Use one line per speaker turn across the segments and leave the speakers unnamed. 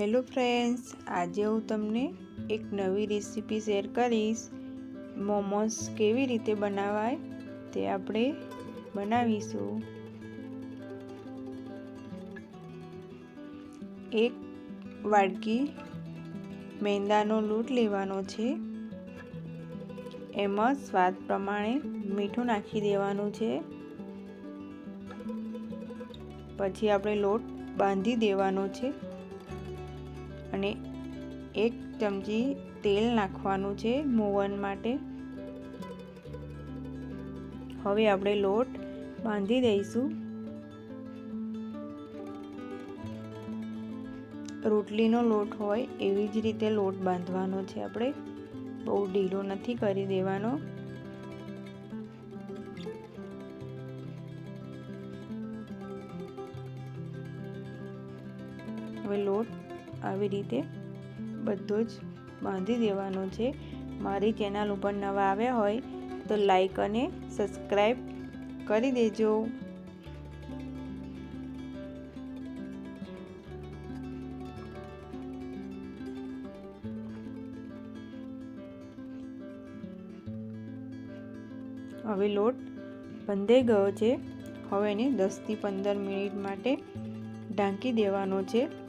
Hello friends, આજે હું તમને એક નવી રેસીપી શેર કરીશ. મોમોસ કેવી રીતે બનાવાય તે આપણે બનાવીશું. એક વાડકી મેંદાનો લોટ લેવાનો છે. એમાં સ્વાદ પ્રમાણે મીઠું નાખી દેવાનું છે. પછી આપણે લોટ બાંધી દેવાનો છે. અને એક ચમચી તેલ નાખવાનું છે મોવન માટે. હવે આપણે લોટ બાંધી દઈશું. રોટલીનો લોટ હોય એવી જ રીતે લોટ બાંધવાનો છે આપણે. બહુ ઢીલો નથી કરી દેવાનો. હવે લોટ આવી રીતે બધો જ બાંધી દેવાનો છે. મારી ચેનલ ઉપર નવા આવ્યા હોય તો લાઈક અને સબસ્ક્રાઈબ કરી દેજો. હવે લોટ બંધાઈ ગયો છે. હવે એને દસથી પંદર મિનિટ માટે ઢાંકી દેવાનો છે.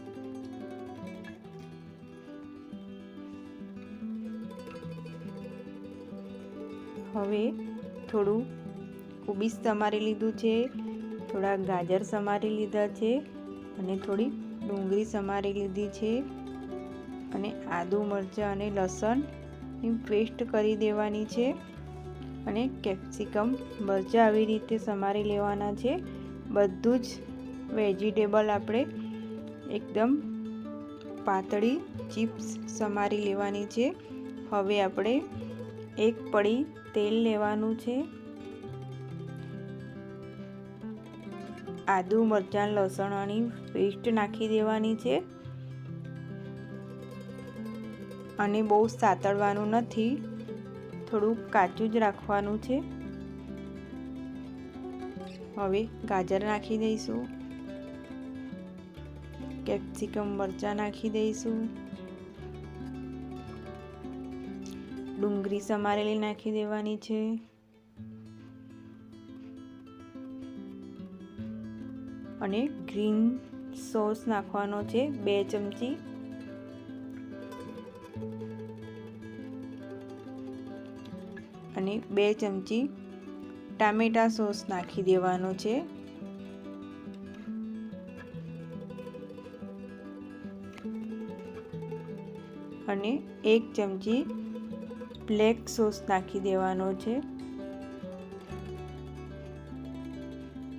હવે થોડું કોબીજ સમારી લીધું છે, થોડા ગાજર સમારી લીધા છે અને થોડી ડુંગળી સમારી લીધી છે અને આદુ મરચાં અને લસણની પેસ્ટ કરી દેવાની છે અને કેપ્સિકમ મરચાં આવી રીતે સમારી લેવાના છે. બધું જ વેજીટેબલ આપણે એકદમ પાતળી ચિપ્સ સમારી લેવાની છે. હવે આપણે એક પડી તેલ લેવાનું છે. આદુ, મરચાં લસણની પેસ્ટ નાખી દેવાની છે. અને બહુ સાતળવાનું નથી. થોડું કાચું જ રાખવાનું છે. હવે ગાજર નાખી દઈશું. કેપ્સિકમ, મરચાં નાખી દઈશું. ડુંગળી સમારેલી નાખી દેવાની છે. અને ગ્રીન સોસ નાખવાનો છે બે ચમચી. અને બે ચમચી ટામેટા સોસ નાખી દેવાનો છે. અને એક ચમચી બ્લેક સોસ નાખી દેવાનો છે.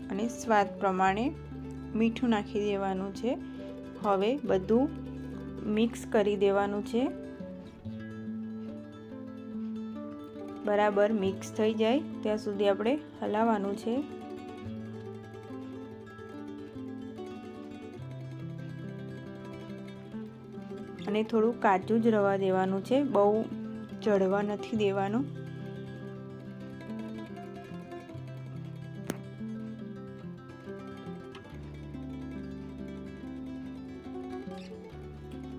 અને સ્વાદ પ્રમાણે મીઠું નાખી દેવાનું છે. હવે બધું મિક્સ કરી દેવાનું છે. બરાબર મિક્સ થઈ જાય. ત્યાં સુધી આપણે હલાવવાનું છે. અને થોડું કાચું જ રવા દેવાનું છે. બહુ ચડવા નથી દેવાનું.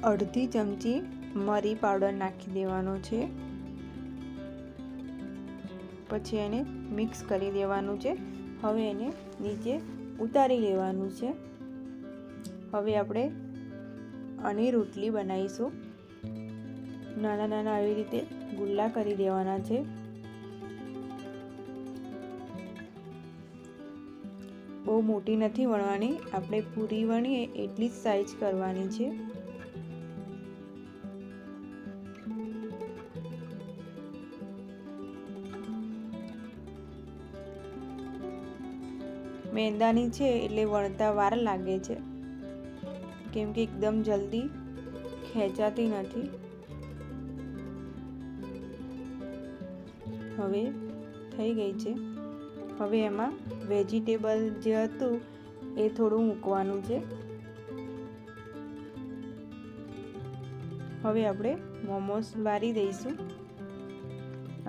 અડધી ચમચી મરી પાવડર નાખી દેવાનો છે. પછી એને મિક્સ કરી દેવાનું છે. હવે એને નીચે ઉતારી લેવાનું છે. હવે આપણે આની રોટલી બનાવીશું. નાના નાના આવી રીતે ગુલ્લા કરી દેવાના છે. બહુ મોટી નથી વણવાની, આપણે પૂરી વણીએ એટલી જ સાઈઝ કરવાની છે. મેંદાની છે એટલે વણતા વાર લાગે છે. કેમ કે એકદમ જલ્દી ખેંચાતી નથી. હવે થઈ ગઈ છે. હવે એમાં વેજીટેબલ જે હતું એ થોડું મૂકવાનું છે. હવે આપણે મોમોસ વારી દઈશું.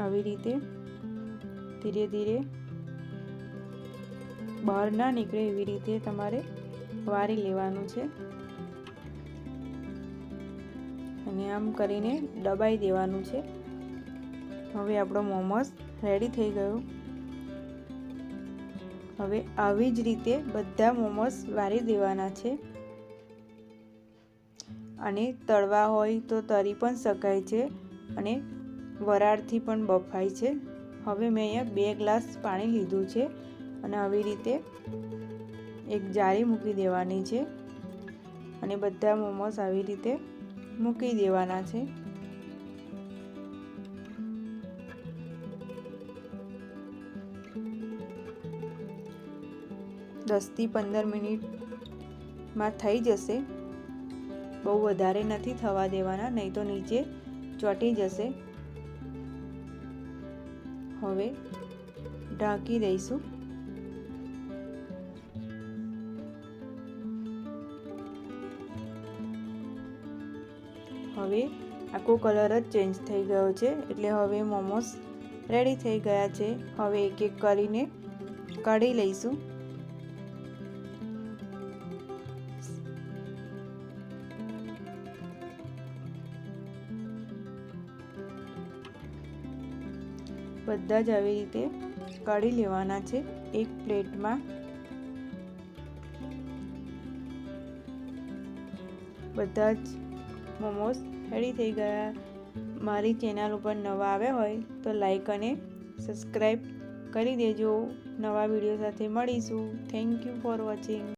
આવી રીતે ધીરે ધીરે બહાર ના નીકળે એવી રીતે તમારે વારી લેવાનું છે. અને આમ કરીને દબાઈ દેવાનું છે. હવે આપણો મોમોસ રેડી થઈ ગયો. હવે આવી જ રીતે બધા મોમોસ વારી દેવાના છે. અને તળવા હોય તો તળી પણ શકાય છે અને વરાળથી પણ બફાય છે. હવે મેં અહીંયા બે ગ્લાસ પાણી લીધું છે અને આવી રીતે એક જાળી મૂકી દેવાની છે. અને બધા મોમોસ આવી રીતે મૂકી દેવાના છે. દસથી પંદર મિનિટમાં થઈ જશે. બહુ વધારે નથી થવા દેવાના, નહીં તો નીચે ચોંટી જશે. હવે ઢાંકી દઈશું. હવે આખો કલર જ ચેન્જ થઈ ગયો છે, એટલે હવે મોમોસ રેડી થઈ ગયા છે. હવે એક એક કરીને કાઢી લઈશું. બધા જ આવી રીતે કાઢી લેવાના છે એક પ્લેટમાં. બધા જ મોમોસ રેડી થઈ ગયા. મારી ચેનલ ઉપર નવા આવ્યા હોય તો લાઈક અને સબસ્ક્રાઈબ કરી દેજો. નવા વીડિયો સાથે મળીશું. Thank you for watching